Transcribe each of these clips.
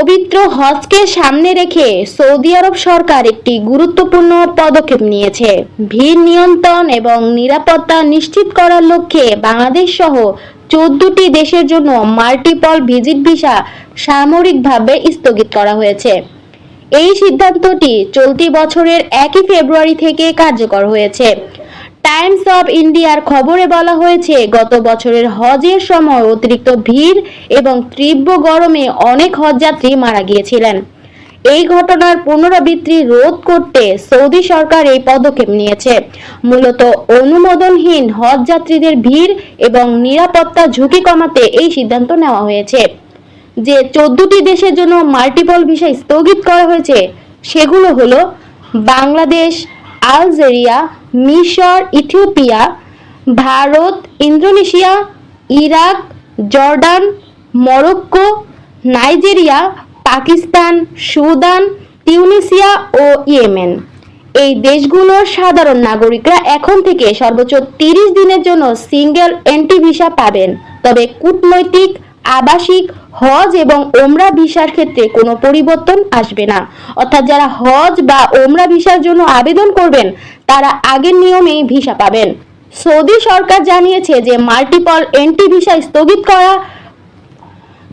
পবিত্র হজকে সামনে রেখে সৌদি আরব সরকার একটি গুরুত্বপূর্ণ পদক্ষেপ নিয়েছে। ভিড় নিয়ন্ত্রণ এবং নিরাপত্তা নিশ্চিত করার লক্ষ্যে বাংলাদেশ সহ চোদ্দটি দেশের জন্য মাল্টিপল ভিজিট ভিসা সামরিকভাবে স্থগিত করা হয়েছে। এই সিদ্ধান্তটি চলতি বছরের একই ফেব্রুয়ারি থেকে কার্যকর হয়েছে। টাইমস অফ ইন্ডিয়ার খবরে বলা হয়েছে, গত বছরের হজের সময় অতিরিক্ত ভিড় এবং তীব্র গরমে অনেক হজযাত্রী মারা গিয়েছিলেন। এই ঘটনার পুনরাবৃত্তি রোধ করতে সৌদি সরকার এই পদক্ষেপ নিয়েছে। মূলত অনুমোদনহীন হজ যাত্রীদের ভিড় এবং নিরাপত্তা ঝুঁকি কমাতে এই সিদ্ধান্ত নেওয়া হয়েছে। যে চোদ্দটি দেশের জন্য মাল্টিপল ভিসা স্থগিত করা হয়েছে, সেগুলো হলো বাংলাদেশ, আলজেরিয়া মিশর, Ethiopia, Bharat, Indonesia, Iraq, Jordan, Morocco, Nigeria, Pakistan, Sudan, Tunisia ও ইয়েমেন। এই দেশগুলোর সাধারণ নাগরিকরা এখন থেকে সর্বোচ্চ তিরিশ দিনের জন্য সিঙ্গেল এন্ট্রি ভিসা পাবেন। তবে কূটনৈতিক আবাসিক, হজ এবং ওমরা ভিসার ক্ষেত্রে কোনো পরিবর্তন আসবে না। অর্থাৎ যারা হজ বা ওমরা ভিসার জন্য আবেদন করবেন, তারা আগের নিয়মেই ভিসা পাবেন। সৌদি সরকার জানিয়েছে যে মাল্টিপল এন্ট্রি ভিসা স্থগিত করা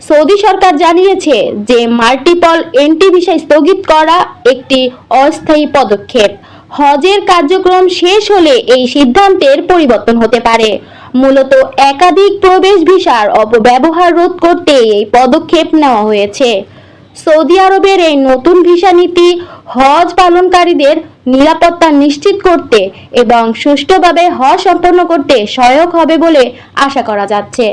সৌদি সরকার জানিয়েছে যে মাল্টিপল এন্ট্রি ভিসা স্থগিত করা একটি অস্থায়ী পদক্ষেপ। হজের কার্যক্রম শেষ হলে এই সিদ্ধান্তের পরিবর্তন হতে পারে। মূলত একাধিক প্রবেশ ভিসার অপব্যবহার রোধ করতে এই পদক্ষেপ নেওয়া হয়েছে। সৌদি আরবের এই নতুন ভিসা নীতি হজ পালনকারীদের নিরাপত্তা নিশ্চিত করতে এবং সুষ্ঠুভাবে হজ সম্পন্ন করতে সহায়ক হবে বলে আশা করা যাচ্ছে।